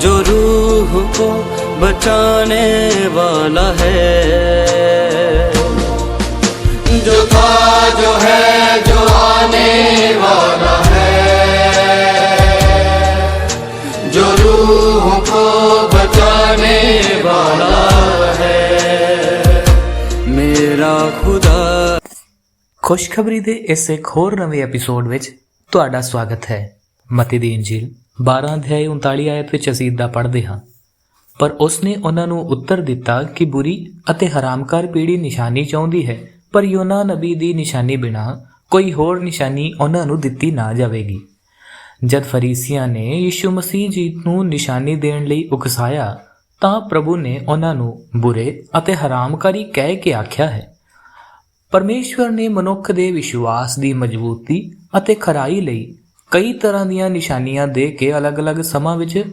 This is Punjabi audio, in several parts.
जो रूह को बचाने वाला है जो था जो है जो आने वाला है जो रूह को बचाने वाला है मेरा खुदा ਖੁਸ਼ਖਬਰੀ ਦੇ ਇਸ ਇੱਕ ਹੋਰ ਨਵੇਂ ਐਪੀਸੋਡ ਵਿੱਚ ਤੁਹਾਡਾ ਸਵਾਗਤ ਹੈ ਮਤੀ ਦੀ ਇੰਜੀਲ 12 ਅਧਿਆਇ 39 ਆਇਤ ਵਿੱਚ ਅਸੀਂ ਇਦਾਂ ਪੜ੍ਹਦੇ ਹਾਂ। ਪਰ ਉਸਨੇ ਉਹਨਾਂ ਨੂੰ ਉੱਤਰ ਦਿੱਤਾ ਕਿ ਬੁਰੀ ਅਤੇ ਹਰਾਮਕਾਰ ਪੀੜ੍ਹੀ ਨਿਸ਼ਾਨੀ ਚਾਹੁੰਦੀ ਹੈ, ਪਰ ਯੋਨਾ ਨਬੀ ਦੀ ਨਿਸ਼ਾਨੀ ਬਿਨਾ ਕੋਈ ਹੋਰ ਨਿਸ਼ਾਨੀ ਉਹਨਾਂ ਨੂੰ ਦਿੱਤੀ ਨਾ ਜਾਵੇਗੀ। ਜਦ ਫਰੀਸੀਆਂ ਨੇ ਯਿਸੂ ਮਸੀਹ ਜੀ ਨੂੰ ਨਿਸ਼ਾਨੀ ਦੇਣ ਲਈ ਉਕਸਾਇਆ, ਤਾਂ ਪ੍ਰਭੂ ਨੇ ਉਹਨਾਂ ਨੂੰ ਬੁਰੇ ਅਤੇ ਹਰਾਮਕਾਰੀ ਕਹਿ ਕੇ ਆਖਿਆ ਹੈ, ਪਰਮੇਸ਼ਵਰ ਨੇ ਮਨੁੱਖ ਦੇ ਵਿਸ਼ਵਾਸ ਦੀ ਮਜ਼ਬੂਤੀ ਅਤੇ ਖਰਾਈ ਲਈ ਕਈ ਤਰ੍ਹਾਂ ਦੀਆਂ ਨਿਸ਼ਾਨੀਆਂ ਦੇ ਕੇ ਅਲੱਗ-ਅਲੱਗ ਸਮਾਂ ਵਿੱਚ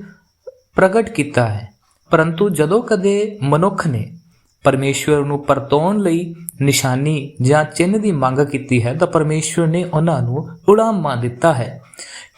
ਪ੍ਰਗਟ ਕੀਤਾ ਹੈ। ਪਰੰਤੂ ਜਦੋਂ ਕਦੇ ਮਨੁੱਖ ਨੇ ਪਰਮੇਸ਼ਵਰ ਨੂੰ ਪਰਤਾਉਣ ਲਈ ਨਿਸ਼ਾਨੀ ਜਾਂ ਚਿੰਨ੍ਹ ਦੀ ਮੰਗ ਕੀਤੀ ਹੈ, ਤਾਂ ਪਰਮੇਸ਼ਵਰ ਨੇ ਉਹਨਾਂ ਨੂੰ ਉਡਾਮਾ ਦਿੱਤਾ ਹੈ।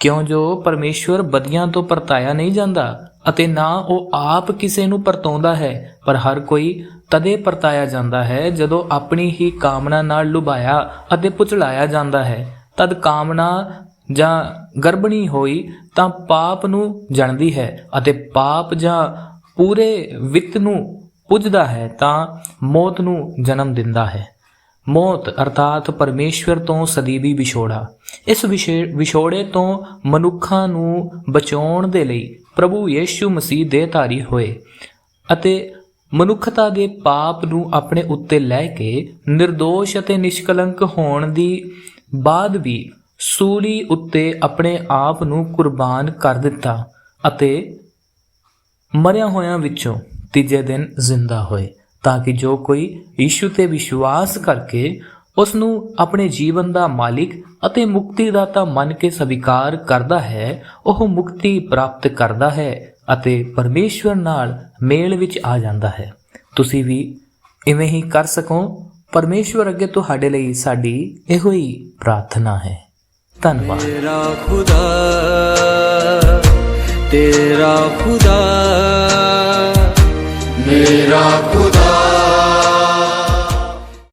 ਕਿਉਂ ਜੋ ਪਰਮੇਸ਼ਵਰ ਬਦੀਆਂ ਤੋਂ ਪਰਤਾਇਆ ਨਹੀਂ ਜਾਂਦਾ ਅਤੇ ਨਾ ਉਹ ਆਪ ਕਿਸੇ ਨੂੰ ਪਰਤਾਉਂਦਾ ਹੈ, ਪਰ ਹਰ ਕੋਈ ਤਦੇ ਪਰਤਾਇਆ ਜਾਂਦਾ ਹੈ ਜਦੋਂ ਆਪਣੀ ਹੀ ਕਾਮਨਾ ਨਾਲ ਲੁਭਾਇਆ ਅਤੇ ਪੁਚਲਾਇਆ ਜਾਂਦਾ ਹੈ। ਤਦ ਕਾਮਨਾ ਜਾਂ ਗਰਭਣੀ ਹੋਈ ਤਾਂ ਪਾਪ ਨੂੰ ਜਣਦੀ ਹੈ ਅਤੇ ਪਾਪ ਜਾਂ ਪੂਰੇ ਵਿੱਤ ਨੂੰ ਪੁੱਜਦਾ ਹੈ ਤਾਂ ਮੌਤ ਨੂੰ ਜਨਮ ਦਿੰਦਾ ਹੈ। ਮੌਤ ਅਰਥਾਤ ਪਰਮੇਸ਼ਵਰ ਤੋਂ ਸਦੀਵੀ ਵਿਛੋੜਾ। ਇਸ ਵਿਸ਼ੇ ਵਿਛੋੜੇ ਤੋਂ ਮਨੁੱਖਾਂ ਨੂੰ ਬਚਾਉਣ ਦੇ ਲਈ ਪ੍ਰਭੂ ਯੇਸ਼ੂ ਮਸੀਹ ਦੇ ਧਾਰੀ ਹੋਏ ਅਤੇ ਮਨੁੱਖਤਾ ਦੇ ਪਾਪ ਨੂੰ ਆਪਣੇ ਉੱਤੇ ਲੈ ਕੇ નિર્ਦੋਸ਼ ਅਤੇ ਨਿਸ਼ਕਲੰਕ ਹੋਣ ਦੀ ਬਾਅਦ ਵੀ ਸੂਲੀ ਉੱਤੇ ਆਪਣੇ ਆਪ ਨੂੰ ਕੁਰਬਾਨ ਕਰ ਦਿੱਤਾ ਅਤੇ ਮਰਿਆ ਹੋਇਆਂ ਵਿੱਚੋਂ ਤੀਜੇ ਦਿਨ ਜ਼ਿੰਦਾ ਹੋਏ, ਤਾਂ ਕਿ ਜੋ ਕੋਈ ਯੀਸ਼ੂ ਤੇ ਵਿਸ਼ਵਾਸ ਕਰਕੇ ਉਸ ਨੂੰ ਆਪਣੇ ਜੀਵਨ ਦਾ ਮਾਲਿਕ ਅਤੇ ਮੁਕਤੀ ਮੁਕਤੀਦਾਤਾ ਮੰਨ ਕੇ ਸਵੀਕਾਰ ਕਰਦਾ ਹੈ, ਉਹ ਮੁਕਤੀ ਪ੍ਰਾਪਤ ਕਰਦਾ ਹੈ ਅਤੇ ਪਰਮੇਸ਼ਵਰ ਨਾਲ ਮੇਲ ਵਿੱਚ ਆ ਜਾਂਦਾ ਹੈ। ਤੁਸੀਂ ਵੀ ਇਵੇਂ ਹੀ ਕਰ ਸਕੋ। ਪਰਮੇਸ਼ਵਰ ਅੱਗੇ ਤੁਹਾਡੇ ਲਈ ਸਾਡੀ ਇਹੋ ਹੀ ਪ੍ਰਾਰਥਨਾ ਹੈ। ਧੰਨਵਾਦ। ਤੇਰਾ ਖੁਦਾ ਤੇਰਾ ਖੁਦਾ ਮੇਰਾ